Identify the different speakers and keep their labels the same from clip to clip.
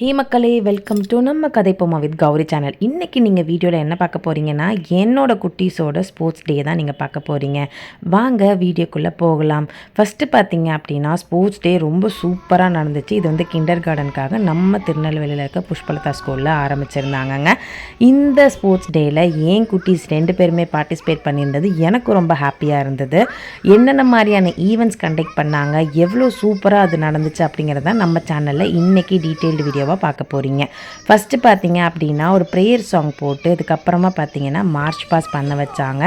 Speaker 1: ஹே மக்களே welcome to நம்ம கதைப்போமா with Gowri channel இன்றைக்கி நீங்கள் வீடியோவில் என்ன பார்க்க போகிறீங்கன்னா என்னோட குட்டீஸோட ஸ்போர்ட்ஸ் டே தான் நீங்கள் பார்க்க போகிறீங்க வாங்க வீடியோக்குள்ளே போகலாம். ஃபஸ்ட்டு பார்த்தீங்க அப்படின்னா ஸ்போர்ட்ஸ் டே ரொம்ப சூப்பராக நடந்துச்சு. இது வந்து கிண்டர் கார்டனுக்காக நம்ம திருநெல்வேலியில் இருக்க புஷ்பலதா ஸ்கூலில் ஆரம்பிச்சிருந்தாங்கங்க. இந்த ஸ்போர்ட்ஸ் டேயில் ஏன் குட்டீஸ் ரெண்டு பேருமே பார்ட்டிசிபேட் பண்ணியிருந்தது. எனக்கு ரொம்ப ஹாப்பியாக இருந்தது. என்னென்ன மாதிரியான ஈவெண்ட்ஸ் கண்டக்ட் பண்ணாங்க எவ்வளோ சூப்பராக அது நடந்துச்சு அப்படிங்கிறத நம்ம சேனலில் இன்றைக்கி டீட்டெயில்டு வீடியோவாக பார்க்க போகிறீங்க ஃபஸ்ட்டு பார்த்தீங்க அப்படின்னா ஒரு ப்ரேயர் சாங் போட்டு அதுக்கப்புறமா பார்த்தீங்கன்னா மார்ச் பாஸ் பண்ண வச்சாங்க.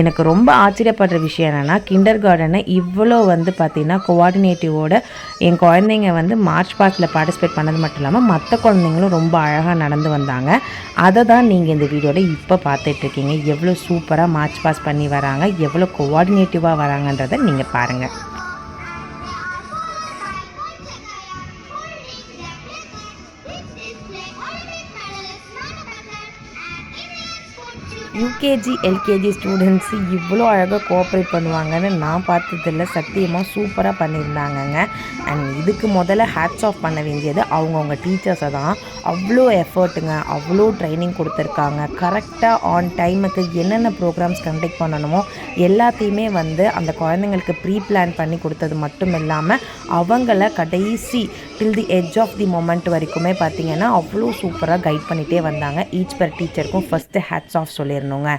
Speaker 1: எனக்கு ரொம்ப ஆச்சரியப்படுற விஷயம் என்னென்னா கிண்டர் கார்டனை இவ்வளோ வந்து பார்த்தீங்கன்னா கோஆர்டினேட்டிவோட என் குழந்தைங்க வந்து மார்ச் பாஸில் பார்ட்டிசிபேட் பண்ணது மட்டும் இல்லாமல் மற்ற குழந்தைங்களும் ரொம்ப அழகாக நடந்து வந்தாங்க. அதை தான் நீங்கள் இந்த வீடியோவில் இப்போ பார்த்துட்ருக்கீங்க எவ்வளோ சூப்பராக மார்ச் பாஸ் பண்ணி வராங்க எவ்வளோ கோஆர்டினேட்டிவாக வராங்கன்றதை நீங்கள் பாருங்கள் யூகேஜி எல்கேஜி ஸ்டூடெண்ட்ஸு இவ்வளோ அழகாக கோஆப்ரேட் பண்ணுவாங்கன்னு நான் பார்த்ததில்ல. சத்தியமாக சூப்பராக பண்ணியிருந்தாங்கங்க. அண்ட் இதுக்கு முதல்ல ஹேட்ஸ் ஆஃப் பண்ண வேண்டியது அவங்கவுங்க டீச்சர்ஸை தான். அவ்வளோ எஃபர்ட்டுங்க அவ்வளோ ட்ரைனிங் கொடுத்துருக்காங்க. கரெக்டாக ஆன் டைமுக்கு என்னென்ன ப்ரோக்ராம்ஸ் கண்டக்ட் பண்ணணுமோ எல்லாத்தையுமே வந்து அந்த குழந்தைங்களுக்கு ப்ரீ பிளான் பண்ணி கொடுத்தது மட்டும் இல்லாமல் அவங்கள கடைசி till the edge of the moment வரைக்குமே பார்த்தீங்கன்னா அவ்வளோ சூப்பராக கைட் பண்ணிகிட்டே வந்தாங்க. ஈச் பர் டீச்சருக்கும் ஃபஸ்ட்டு ஹேட்ஸ் ஆஃப் சொல்லிடணுங்க.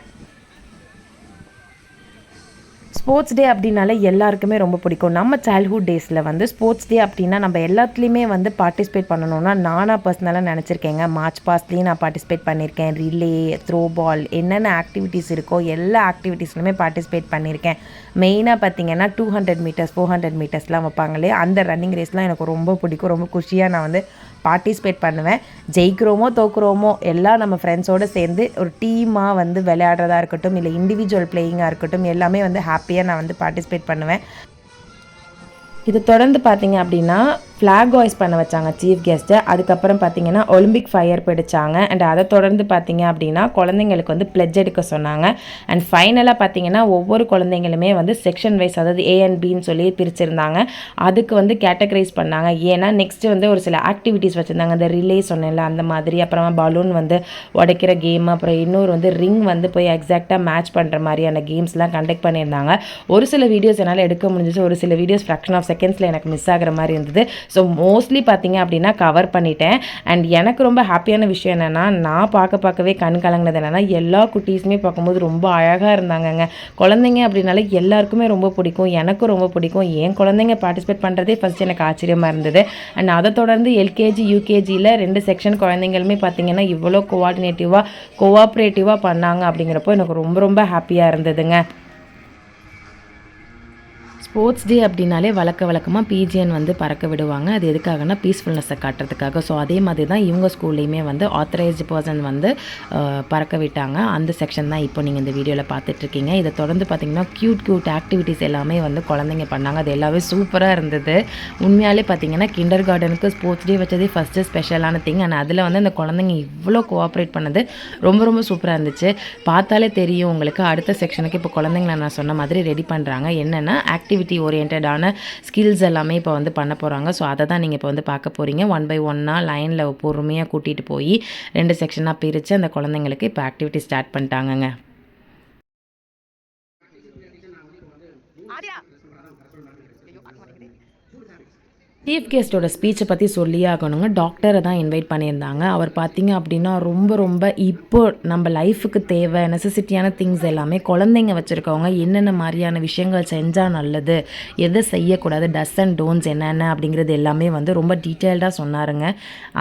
Speaker 1: ஸ்போர்ட்ஸ் டே அப்படின்னாலே எல்லாருக்குமே ரொம்ப பிடிக்கும். நம்ம சைல்ட்ஹுட் டேஸில் வந்து ஸ்போர்ட்ஸ் டே அப்படின்னா நம்ம எல்லாத்துலேயுமே வந்து பார்ட்டிசிபேட் பண்ணணும்னா நானாக பர்சனலாக நினச்சிருக்கேங்க. மார்ச் பாஸ்ட்லேயும் நான் பார்ட்டிசிபேட் பண்ணியிருக்கேன். ரிலே த்ரோ பால் என்னென்ன ஆக்டிவிட்டீஸ் இருக்கோ எல்லா ஆக்டிவிட்டீஸ்லையுமே பார்ட்டிசிபேட் பண்ணியிருக்கேன். மெயினாக பார்த்தீங்கன்னா two hundred meters four hundred மீட்டர்ஸ்லாம் வைப்பாங்களே அந்த ரன்னிங் ரேஸ்லாம் எனக்கு ரொம்ப பிடிக்கும். ரொம்ப குஷியாக நான் வந்து பார்ட்டிசிபேட் பண்ணுவேன். ஜெயிக்கிறோமோ தோக்குறோமோ எல்லாம் நம்ம ஃப்ரெண்ட்ஸோடு சேர்ந்து ஒரு டீமாக வந்து விளையாடுறதா இருக்கட்டும் இல்லை இண்டிவிஜுவல் பிளேயிங்காக இருக்கட்டும் எல்லாமே வந்து ஹாப்பியாக நான் வந்து பார்ட்டிசிபேட் பண்ணுவேன். இது தொடர்ந்து பார்த்தீங்க அப்படின்னா ஃப்ளாக் வாய்ஸ் பண்ண வச்சாங்க சீஃப் கெஸ்ட்டை அதுக்கப்புறம் பார்த்தீங்கன்னா ஒலிம்பிக் ஃபயர் பிடிச்சாங்க. அண்ட் அதை தொடர்ந்து பார்த்தீங்க அப்படின்னா குழந்தைங்களுக்கு வந்து பிளெஜ் எடுக்க சொன்னாங்க. அண்ட் ஃபைனலாக பார்த்தீங்கன்னா ஒவ்வொரு குழந்தைங்களுமே வந்து செக்ஷன் வைஸ் அதாவது ஏ அண்ட் பின்னு சொல்லி பிரிச்சிருந்தாங்க. அதுக்கு வந்து கேட்டகரைஸ் பண்ணாங்க. ஏன்னா நெக்ஸ்ட்டு வந்து ஒரு சில ஆக்டிவிட்டீஸ் வச்சுருந்தாங்க. அந்த ரிலே சொன்னேன்ல அந்த மாதிரி. அப்புறமா பலூன் வந்து உடைக்கிற கேம் அப்புறம் இன்னொரு வந்து ரிங் வந்து போய் எக்ஸாக்டாக மேட்ச் பண்ணுற மாதிரியான கேம்ஸ்லாம் கண்டக்ட் பண்ணியிருந்தாங்க. ஒரு சில வீடியோஸ் என்னால் எடுக்க முடிஞ்சிச்சு. ஒரு சில வீடியோஸ் ஃப்ராக்ஷன் ஆஃப் செகண்ட்ஸில் எனக்கு மிஸ் ஆகிற மாதிரி இருந்தது. ஸோ மோஸ்ட்லி பார்த்தீங்க அப்படின்னா கவர் பண்ணிட்டேன். அண்ட் எனக்கு ரொம்ப ஹாப்பியான விஷயம் என்னென்னா நான் பார்க்க பார்க்கவே கண் கலங்கினது என்னென்னா எல்லா குட்டீஸுமே பார்க்கும்போது ரொம்ப அழகாக இருந்தாங்கங்க. குழந்தைங்க அப்படின்னாலே எல்லாருக்குமே ரொம்ப பிடிக்கும் எனக்கும் ரொம்ப பிடிக்கும். என் குழந்தைங்க பார்ட்டிசிபேட் பண்ணுறதே ஃபஸ்ட் எனக்கு ஆச்சரியமாக இருந்தது. அண்ட் அதை தொடர்ந்து எல்கேஜி யூகேஜியில் ரெண்டு செக்ஷன் குழந்தைங்களுமே பார்த்தீங்கன்னா இவ்வளோ கோஆர்டினேட்டிவாக கோஆப்ரேட்டிவாக பண்ணாங்க அப்படிங்கிறப்போ எனக்கு ரொம்ப ரொம்ப ஹாப்பியாக இருந்ததுங்க. ஸ்போர்ட்ஸ் டே அப்படின்னாலே வழக்க வழக்கமாக பிஜிஎன் வந்து பறக்க விடுவாங்க. அது எதுக்காகனா பீஸ்ஃபுல்னஸை காட்டுறதுக்காக. ஸோ அதே மாதிரி தான் இவங்க ஸ்கூல்லையுமே வந்து ஆத்தரைஸ்டு பர்சன் வந்து பறக்க விட்டாங்க. அந்த செக்ஷன் தான் இப்போ நீங்கள் இந்த வீடியோவில் பார்த்துட்ருக்கீங்க. இதை தொடர்ந்து பார்த்திங்கன்னா க்யூட் க்யூட் ஆக்டிவிட்டீஸ் எல்லாமே வந்து குழந்தைங்க பண்ணாங்க. அது எல்லாமே சூப்பராக இருந்தது. உண்மையாலே பார்த்தீங்கன்னா கிண்டர் கார்டனுக்கு ஸ்போர்ட்ஸ் டே வச்சதே ஃபஸ்ட்டு ஸ்பெஷலான திங் ஆனால் அதில் வந்து அந்த குழந்தைங்க இவ்வளோ கோஆப்ரேட் பண்ணது ரொம்ப ரொம்ப சூப்பராக இருந்துச்சு. பார்த்தாலே தெரியும் உங்களுக்கு. அடுத்த செக்ஷனுக்கு இப்போ குழந்தைங்கள நான் சொன்ன மாதிரி ரெடி பண்ணுறாங்க என்னென்னா ஆக்டிவிட்டி ஓரியன்டான ஸ்கில்ஸ் எல்லாமே இப்போ வந்து பண்ண போகிறாங்க ஸோ அதை தான் நீங்கள் இப்போ வந்து பார்க்க போகிறீங்க ஒன் பை ஒன்னாக லைனில் பொறுமையாக கூட்டிகிட்டு போய் ரெண்டு செக்ஷனாக பிரித்து அந்த குழந்தைங்களுக்கு இப்போ ஆக்டிவிட்டி ஸ்டார்ட் பண்ணிட்டாங்கங்க. சீஃப் கெஸ்ட்டோட ஸ்பீச்சை பற்றி சொல்லியே ஆகணுங்க. டாக்டரை தான் இன்வைட் பண்ணியிருந்தாங்க. அவர் பார்த்தீங்க அப்படின்னா ரொம்ப ரொம்ப இப்போ நம்ம லைஃபுக்கு தேவை நெசசிட்டியான திங்ஸ் எல்லாமே குழந்தைங்க வச்சுருக்கவங்க என்னென்ன மாதிரியான விஷயங்கள் செஞ்சால் நல்லது எதை செய்யக்கூடாது டஸ் அண்ட் டோன்ஸ் என்னென்ன அப்படிங்கிறது எல்லாமே வந்து ரொம்ப டீட்டெயில்டாக சொன்னாருங்க.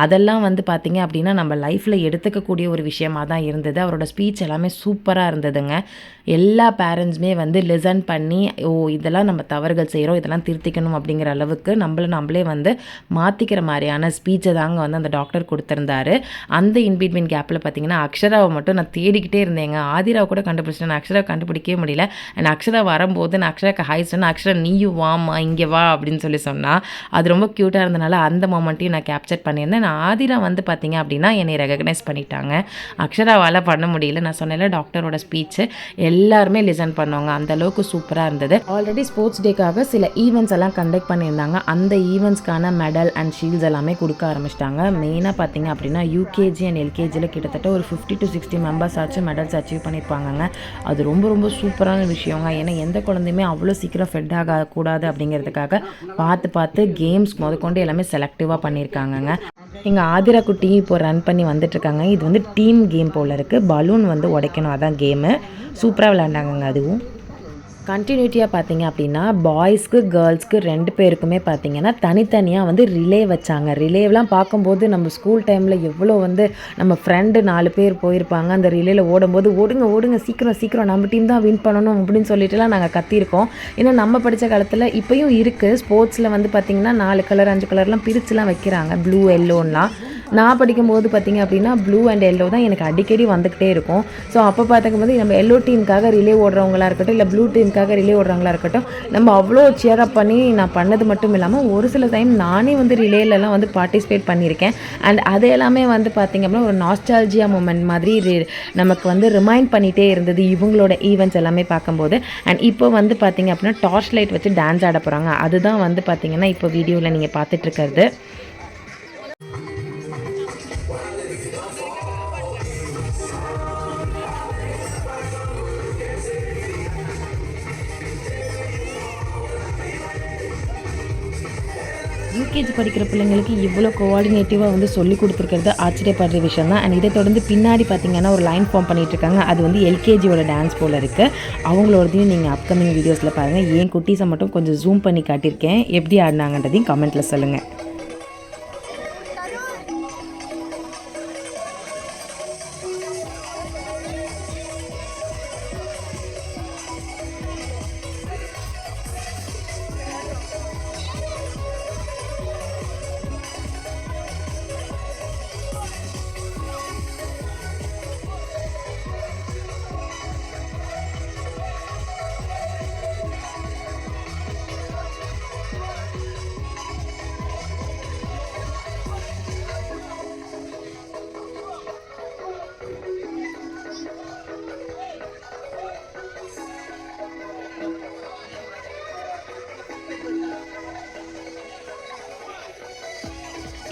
Speaker 1: அதெல்லாம் வந்து பார்த்தீங்க அப்படின்னா நம்ம லைஃப்பில் எடுத்துக்கக்கூடிய ஒரு விஷயமா தான் இருந்தது. அவரோட ஸ்பீச் எல்லாமே சூப்பராக இருந்ததுங்க. எல்லா பேரண்ட்ஸுமே வந்து லிசன் பண்ணி ஓ இதெல்லாம் நம்ம தவறுகள் செய்கிறோம் இதெல்லாம் திருத்திக்கணும் அப்படிங்கிற அளவுக்கு நம்மள நம்மளே வந்து மாற்றிக்கிற மாதிரியான ஸ்பீச்சை தாங்க வந்து அந்த டாக்டர் கொடுத்துருந்தாரு. அந்த இன்பிட்வீன் கேப்பில் பார்த்தீங்கன்னா அக்ஷராவை மட்டும் நான் தேடிக்கிட்டே இருந்தேங்க. ஆதிராவை கூட கண்டுபிடிச்சிட்டேன். நான் அக்ஷரா கண்டுபிடிக்கவே முடியல. அண்ட் அக்ஷரா வரும்போது நான் அக்ஷராக்கு ஹாய் சொன்னேன். அக்ஷரா நீயும் வாமா இங்கே வா அப்படின்னு சொல்லி சொன்னால் அது ரொம்ப க்யூட்டாக இருந்தனால அந்த மொமெண்ட்டையும் நான் கேப்சர் பண்ணியிருந்தேன். நான் ஆதிரா வந்து பார்த்தீங்க அப்படின்னா என்னை ரெகக்னைஸ் பண்ணிட்டாங்க. அக்ஷராவால் பண்ண முடியல. நான் சொன்னேன்ல டாக்டரோட ஸ்பீச்சு எல்லாருமே லிசன் பண்ணுவாங்க. அந்த அளவுக்கு சூப்பராக இருந்தது. ஆல்ரெடி ஸ்போர்ட்ஸ் டேக்காக சில ஈவெண்ட்ஸ் எல்லாம் கண்டக்ட் பண்ணியிருந்தாங்க. அந்த ஈவெண்ட் ஈவெண்ட்ஸ்க்கான மெடல் அண்ட் ஷீல்ட்ஸ் எல்லாமே கொடுக்க ஆரம்பிச்சிட்டாங்க. மெயினாக பார்த்தீங்க அப்படின்னா யூகேஜி அண்ட் எல்கேஜியில் கிட்டத்தட்ட ஒரு ஃபிஃப்டி டு சிக்ஸ்டி மெம்பர்ஸ் ஆச்சு மெடல்ஸ் அச்சீவ் பண்ணியிருப்பாங்கங்க. அது ரொம்ப ரொம்ப சூப்பரான விஷயங்க. ஏன்னா எந்த குழந்தையுமே அவ்வளோ சீக்கிரம் ஃபெட் ஆகக்கூடாது அப்படிங்கிறதுக்காக பார்த்து பார்த்து கேம்ஸ் முதற்கொண்டு எல்லாமே செலக்டிவாக பண்ணியிருக்காங்கங்க. எங்கள் ஆதிரா குட்டியும் இப்போ ரன் பண்ணி வந்துட்டுருக்காங்க. இது வந்து டீம் கேம் போல் இருக்குது பலூன் வந்து உடைக்கணும். அதான் கேமு சூப்பராக விளாண்டாங்கங்க அதுவும். கண்டினியூட்டியாக பார்த்தீங்க அப்படின்னா பாய்ஸ்க்கு கேர்ள்ஸ்க்கு ரெண்டு பேருக்குமே பார்த்தீங்கன்னா தனித்தனியாக வந்து ரிலே வச்சாங்க. ரிலேவெலாம் பார்க்கும்போது நம்ம ஸ்கூல் டைமில் எவ்வளோ வந்து நம்ம ஃப்ரெண்டு நாலு பேர் போயிருப்பாங்க. அந்த ரிலேயில் ஓடும்போது ஓடுங்க ஓடுங்க சீக்கிரம் சீக்கிரம் நம்ம டீம் தான் வின் பண்ணணும் அப்படின்னு சொல்லிட்டுலாம் நாங்கள் கத்தியிருக்கோம் ஏன்னா நம்ம படித்த காலத்தில் இப்போயும் இருக்குது ஸ்போர்ட்ஸில் வந்து பார்த்திங்கன்னா நாலு கலர் அஞ்சு கலர்லாம் பிரிச்சுலாம் வைக்கிறாங்க. ப்ளூ எல்லோன்லாம் நான் படிக்கும்போது பார்த்திங்க அப்படின்னா ப்ளூ அண்ட் எல்லோ தான் எனக்கு அடிக்கடி வந்துக்கிட்டே இருக்கும். ஸோ அப்போ பார்த்துக்கும்போது நம்ம எல்லோ டீமுக்காக ரிலே ஓடுறவங்களா இருக்கட்டும் இல்லை ப்ளூ டீமுக்காக ரிலே ஓடுறவங்களா இருக்கட்டும் நம்ம அவ்வளோ சியர் அப் பண்ணி நான் பண்ணது மட்டும் இல்லாமல் ஒரு சில டைம் நானே வந்து ரிலேலலாம் வந்து பார்ட்டிசிபேட் பண்ணியிருக்கேன். அண்ட் அது எல்லாமே வந்து பார்த்திங்க அப்படின்னா ஒரு நாஸ்டாலஜியா மூமெண்ட் மாதிரி நமக்கு வந்து ரிமைண்ட் பண்ணிகிட்டே இருந்தது இவங்களோட ஈவெண்ட்ஸ் எல்லாமே பார்க்கும்போது. அண்ட் இப்போ வந்து பார்த்திங்க அப்படின்னா டார்ச் லைட் வச்சு டான்ஸ் ஆட போகிறாங்க அதுதான் வந்து பார்த்திங்கன்னா இப்போ வீடியோவில் நீங்கள் பார்த்துட்ருக்கிறது யூகேஜி படிக்கிற பிள்ளைங்களுக்கு இவ்வளோ கோஆர்டினேட்டிவாக வந்து சொல்லி கொடுத்துருக்கிறது ஆச்சரியப்படுற விஷயம் தான் அண்ட் இதை தொடர்ந்து பின்னாடி பார்த்தீங்கன்னா ஒரு லைன் ஃபார்ம் பண்ணிட்டு இருக்காங்க அது வந்து எல்கேஜியோட டான்ஸ் போல் இருக்குது அவங்களோடதையும் நீங்கள் அப்கமிங் வீடியோஸில் பாருங்கள் ஏன் குட்டீஸை மட்டும் கொஞ்சம் ஜூம் பண்ணி காட்டியிருக்கேன். எப்படி ஆடினாங்கன்றதையும் கமெண்ட்டில் சொல்லுங்கள்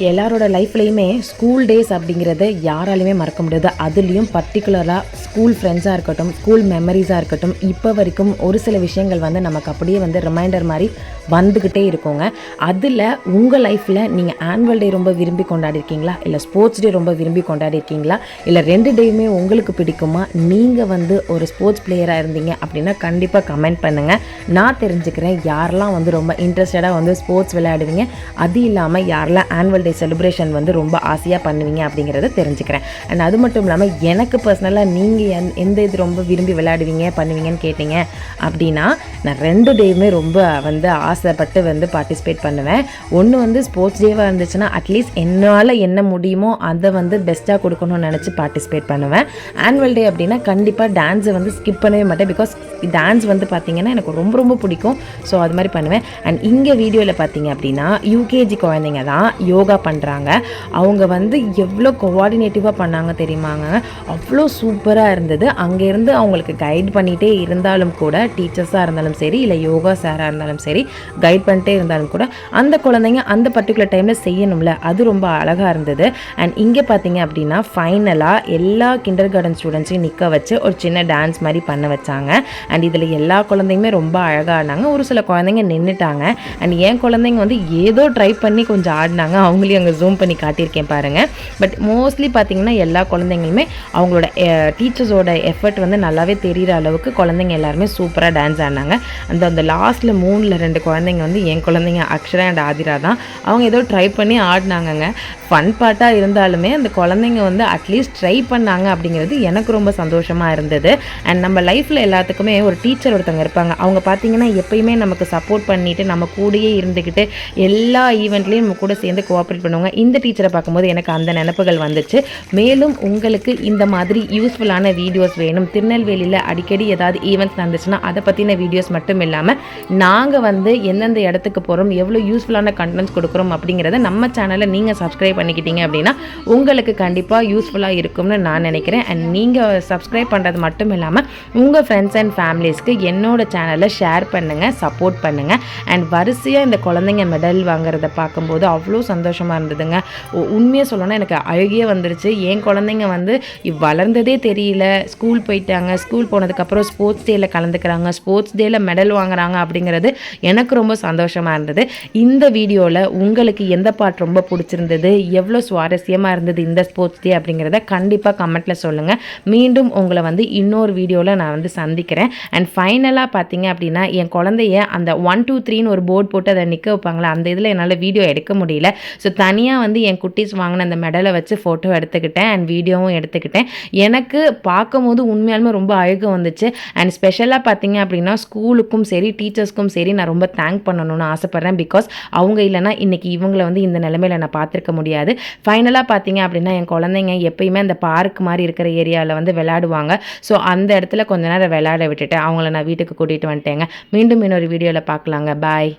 Speaker 1: எல்லாரோட லைஃப்லேயுமே ஸ்கூல் டேஸ் அப்படிங்கிறத யாராலையுமே மறக்க முடியாது. அதுலேயும் பர்டிகுலராக ஸ்கூல் ஃப்ரெண்ட்ஸாக இருக்கட்டும் ஸ்கூல் மெமரிஸாக இருக்கட்டும் இப்போ வரைக்கும் ஒரு சில விஷயங்கள் வந்து நமக்கு அப்படியே வந்து ரிமைண்டர் மாதிரி வந்துக்கிட்டே இருக்கோங்க. அதில் உங்கள் லைஃப்பில் நீங்கள் ஆனுவல் டே ரொம்ப விரும்பி கொண்டாடிருக்கீங்களா? இல்லை ஸ்போர்ட்ஸ் டே ரொம்ப விரும்பி கொண்டாடிருக்கீங்களா? இல்லை ரெண்டு டேயுமே உங்களுக்கு பிடிக்குமா? நீங்கள் வந்து ஒரு ஸ்போர்ட்ஸ் பிளேயராக இருந்தீங்க அப்படின்னா கண்டிப்பாக கமெண்ட் பண்ணுங்கள் நான் தெரிஞ்சுக்கிறேன் யாரெல்லாம் வந்து ரொம்ப இன்ட்ரெஸ்டடாக வந்து ஸ்போர்ட்ஸ் விளையாடுவீங்க. அது இல்லாமல் யாரெல்லாம் ஆனுவல் டே செலிப்ரேஷன் வந்து ரொம்ப ஆசையாக பண்ணுவீங்க அப்படிங்கிறத தெரிஞ்சுக்கிறேன். அண்ட் அது மட்டும் இல்லாமல் எனக்கு பர்சனலாக நீங்கள் எந் எந்த இது ரொம்ப விரும்பி விளையாடுவீங்க பண்ணுவீங்கன்னு கேட்டீங்க அப்படின்னா நான் ரெண்டு டேயுமே ரொம்ப வந்து ஆசைப்பட்டு வந்து பார்ட்டிசிபேட் பண்ணுவேன். ஒன்று வந்து ஸ்போர்ட்ஸ் டேவாக இருந்துச்சுன்னா அட்லீஸ்ட் என்னால் என்ன முடியுமோ அதை வந்து பெஸ்ட்டாக கொடுக்கணும்னு நினச்சி பார்ட்டிசிபேட் பண்ணுவேன். ஆனுவல் டே அப்படின்னா கண்டிப்பாக டான்ஸை வந்து ஸ்கிப் பண்ணவே மாட்டேன். பிகாஸ் டான்ஸ் வந்து பார்த்திங்கன்னா எனக்கு ரொம்ப ரொம்ப பிடிக்கும். ஸோ அது மாதிரி பண்ணுவேன். அண்ட் இங்கே வீடியோவில் பார்த்தீங்க அப்படின்னா யூகேஜி குழந்தைங்க தான் யோகா பண்ணுறாங்க அவங்க வந்து எவ்வளோ கோஆர்டினேட்டிவாக பண்ணாங்க தெரியுமாங்க? அவ்வளோ சூப்பராக இருந்தது. அங்கேருந்து அவங்களுக்கு கைட் பண்ணிகிட்டே இருந்தாலும் கூட டீச்சர்ஸாக இருந்தாலும் சரி இல்லை யோகா சாராக இருந்தாலும் சரி கைட் பண்ணிட்டே இருந்தாலும் கூட அந்த குழந்தைங்க அந்த பர்டிகுலர் டைமில் செய்யணும்ல. அது ரொம்ப அழகாக இருந்தது. அண்ட் இங்கே பார்த்தீங்க அப்படின்னா ஃபைனலாக எல்லா கிண்டர் கார்டன் ஸ்டூடெண்ட்ஸையும் நிற்க வச்சு ஒரு சின்ன டான்ஸ் மாதிரி பண்ண வச்சாங்க. அண்ட் இதில் எல்லா குழந்தையுமே ரொம்ப அழகாக ஆடினாங்க. ஒரு சில குழந்தைங்க நின்றுட்டாங்க அண்ட் என் குழந்தைங்க வந்து ஏதோ ட்ரை பண்ணி கொஞ்சம் ஆடினாங்க. அவங்களுக்கு அவங்களையும் அங்கே ஜூம் பண்ணி காட்டியிருக்கேன் பாருங்கள் பட் மோஸ்ட்லி பார்த்தீங்கன்னா எல்லா குழந்தைங்களுமே அவங்களோட டீச்சர்ஸோட எஃபர்ட் வந்து நல்லாவே தெரிகிற அளவுக்கு குழந்தைங்க எல்லாருமே சூப்பராக டான்ஸ் ஆடினாங்க. அந்த அந்த லாஸ்ட்டில் மூணில் ரெண்டு குழந்தைங்க வந்து என் குழந்தைங்க அக்ஷரா அண்ட் ஆதிரா தான். அவங்க ஏதோ ட்ரை பண்ணி ஆடினாங்கங்க. ஃபன் பார்ட்டாக இருந்தாலுமே அந்த குழந்தைங்க வந்து அட்லீஸ்ட் ட்ரை பண்ணாங்க அப்படிங்கிறது எனக்கு ரொம்ப சந்தோஷமாக இருந்தது. அண்ட் நம்ம லைஃப்பில் எல்லாத்துக்குமே ஒரு டீச்சர் ஒருத்தவங்க இருப்பாங்க. அவங்க பார்த்தீங்கன்னா எப்பயுமே நமக்கு சப்போர்ட் பண்ணிவிட்டு நம்ம கூடயே இருந்துக்கிட்டு எல்லா ஈவெண்ட்லேயும் நம்ம கூட சேர்ந்து கோஆப்ரேட் அப்ரிஷியேட் பண்ணுவாங்க. இந்த டீச்சரை பார்க்கும்போது எனக்கு அந்த நினப்புகள் வந்துச்சு. மேலும் உங்களுக்கு இந்த மாதிரி யூஸ்ஃபுல்லான வீடியோஸ் வேணும். திருநெல்வேலியில் அடிக்கடி ஏதாவது ஈவெண்ட்ஸ் நடந்துச்சுன்னா அதை பற்றின வீடியோஸ் மட்டும் இல்லாமல் நாங்கள் வந்து எந்தெந்த இடத்துக்கு போகிறோம் எவ்வளோ யூஸ்ஃபுல்லான கண்டென்ட்ஸ் கொடுக்குறோம் அப்படிங்கிறத நம்ம சேனலை நீங்கள் சப்ஸ்கிரைப் பண்ணிக்கிட்டீங்க அப்படின்னா உங்களுக்கு கண்டிப்பாக யூஸ்ஃபுல்லாக இருக்கும்னு நான் நினைக்கிறேன். அண்ட் நீங்கள் சப்ஸ்கிரைப் பண்ணுறது மட்டும் இல்லாமல் உங்கள் ஃப்ரெண்ட்ஸ் அண்ட் ஃபேமிலிஸ்க்கு என்னோட சேனலை ஷேர் பண்ணுங்கள் சப்போர்ட் பண்ணுங்கள் அண்ட் வரிசையாக இந்த குழந்தைங்க மெடல் வாங்குறத பார்க்கும்போது அவ்வளோ சந்தோஷமாக இருந்ததுங்க. உண்மையாக சொல்லணும்னா எனக்கு அழுகியே வந்துருச்சு. என் குழந்தைங்க வந்து வளர்ந்ததே தெரியல. ஸ்கூல் போயிட்டாங்க. ஸ்கூல் போனதுக்கப்புறம் ஸ்போர்ட்ஸ் டேயில் கலந்துக்கிறாங்க. ஸ்போர்ட்ஸ் டேயில் மெடல் வாங்குறாங்க அப்படிங்கிறது எனக்கு ரொம்ப சந்தோஷமாக இருந்தது. இந்த வீடியோவில் உங்களுக்கு எந்த பாட்டு ரொம்ப பிடிச்சிருந்தது? எவ்வளோ சுவாரஸ்யமாக இருந்தது இந்த ஸ்போர்ட்ஸ் டே அப்படிங்கிறத கண்டிப்பாக கமெண்ட்டில் சொல்லுங்கள் மீண்டும் உங்களை வந்து இன்னொரு வீடியோவில் நான் வந்து சந்திக்கிறேன். அண்ட் ஃபைனலாக பார்த்தீங்க அப்படின்னா என் குழந்தைய அந்த ஒன் டூ த்ரீன்னு ஒரு போர்டு போட்டு அதை நிற்க வைப்பாங்களே அந்த இதில் என்னால் வீடியோ எடுக்க முடியல. ஸோ தனியாக வந்து என் குட்டீஸ் வாங்கின அந்த மெடலை வச்சு ஃபோட்டோ எடுத்துக்கிட்டேன் அண்ட் வீடியோவும் எடுத்துக்கிட்டேன். எனக்கு பார்க்கும்போது உண்மையாலுமே ரொம்ப அழகு வந்துச்சு. அண்ட் ஸ்பெஷலாக பார்த்தீங்க அப்படின்னா ஸ்கூலுக்கும் சரி டீச்சர்ஸ்க்கும் சரி நான் ரொம்ப தேங்க் பண்ணணும்னு ஆசைப்பட்றேன் பிகாஸ் அவங்க இல்லைனா இன்றைக்கி இவங்களை வந்து இந்த நிலைமையில் நான் பார்த்துருக்க முடியாது. ஃபைனலாக பார்த்தீங்க அப்படின்னா என் குழந்தைங்க எப்பயுமே அந்த பார்க் மாதிரி இருக்கிற ஏரியாவில் வந்து விளையாடுவாங்க. ஸோ அந்த இடத்துல கொஞ்ச நேரம் விளையாட விட்டுட்டு அவங்கள நான் வீட்டுக்கு கூட்டிகிட்டு வந்துட்டேங்க. மீண்டும் இன்னொரு வீடியோவில் பார்க்கலாங்க. பாய்